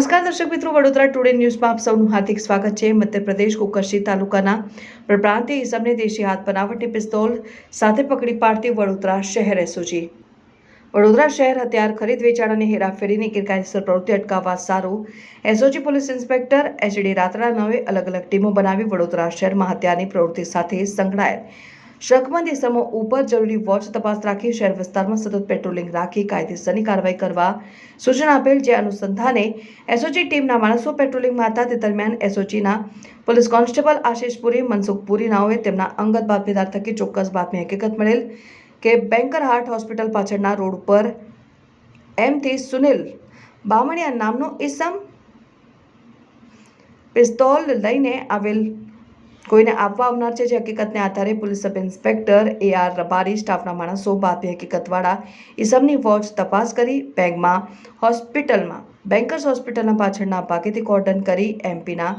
દર્શક મિત્રો, વડોદરા ટુડે ન્યૂઝમાં આપ સૌનું હાર્દિક સ્વાગત છે. મધ્યપ્રદેશ, કુકરશી તાલુકાના પ્રપ્રાંતીય ઇસમને દેશી હાથ બનાવટી પિસ્તોલ સાથે પકડી પાડતી વડોદરા શહેર એસઓજી. વડોદરા શહેર હથિયાર ખરીદ વેચાણ અને હેરાફેરીની ગેરકાયદેસર પ્રવૃત્તિ અટકાવવા સારું SOG police inspector HD Ratra નવે અલગ અલગ ટીમો બનાવી વડોદરા શહેરમાં હત્યાની પ્રવૃત્તિ સાથે સંકળાયેલ શકમંદ ઇસમો ઉપર જરૂરી વોચ તપાસ રાખી શહેર વિસ્તારમાં સતત પેટ્રોલિંગ રાખી કાયદેસરની કાર્યવાહી કરવા સૂચના આપેલ જે અનુસંધાને એસઓજી ટીમના માણસો પેટ્રોલિંગમાં હતા તે દરમિયાન એસઓજીના પોલીસ કોન્સ્ટેબલ આશિષ પુરી, મનસુખ પુરી તેમના અંગત બાતમીદાર થકી ચોક્કસ બાતમી હકીકત મળેલ કે બેન્કર હાર્ટ હોસ્પિટલ પાછળના રોડ પર એમથી સુનિલ બામણિયા નામનો ઈસમ પિસ્તોલ લઈને આવેલ કોઈને આપવા આવનાર છે જે હકીકતને આધારે police sub inspector A R Rabari સ્ટાફના માણસો બાપી હકીકતવાળા ઇસમની વોચ તપાસ કરી બેગમાં હોસ્પિટલમાં, બેન્કર્સ હોસ્પિટલના પાછળના ભાગેથી કોર્ડન કરી એમપીના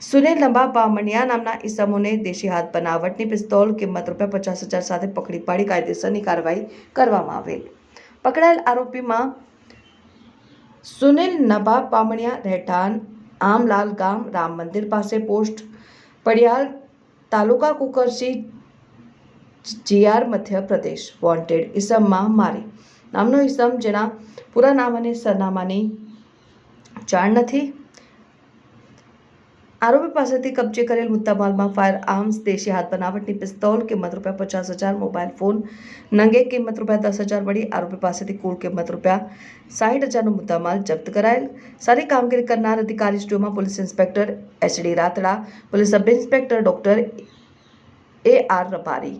સુનિલ લંબા બામણિયા નામના ઈસમોને દેશી હાથ બનાવટની પિસ્તોલ કિંમત રૂપિયા પચાસ હજાર સાથે પકડી પાડી કાયદેસરની કાર્યવાહી કરવામાં આવેલ. પકડાયેલ આરોપીમાં સુનિલ નબાબ બામણિયા રહેઠાણ, આમલાલ ગામ, રામ મંદિર પાસે પોસ્ટ પડિયાલ તાલુકા કુકરસી જીઆર મધ્યપ્રદેશ વોન્ટેડ ઇસમમાં મારી. નામનો ઇસમ જેના પૂરા નામ અને સરનામાની જાણ નથી. આરોપી પાસેથી કબજે કરેલ મુદ્દામાલમાં ફાયર આર્મ્સ દેશી હાથ બનાવટની પિસ્તોલ, કિંમત રૂપિયા પચાસ હજાર મોબાઈલ ફોન નંગે કિંમત રૂપિયા દસ હજાર મળી આરોપી પાસેથી કુલ કિંમત રૂપિયા સાહીઠ હજારનો મુદ્દામાલ જપ્ત કરાયેલ. સારી કામગીરી કરનાર અધિકારી સ્ટુમાં police inspector HD Ratda, police sub inspector doctor A R Rabari.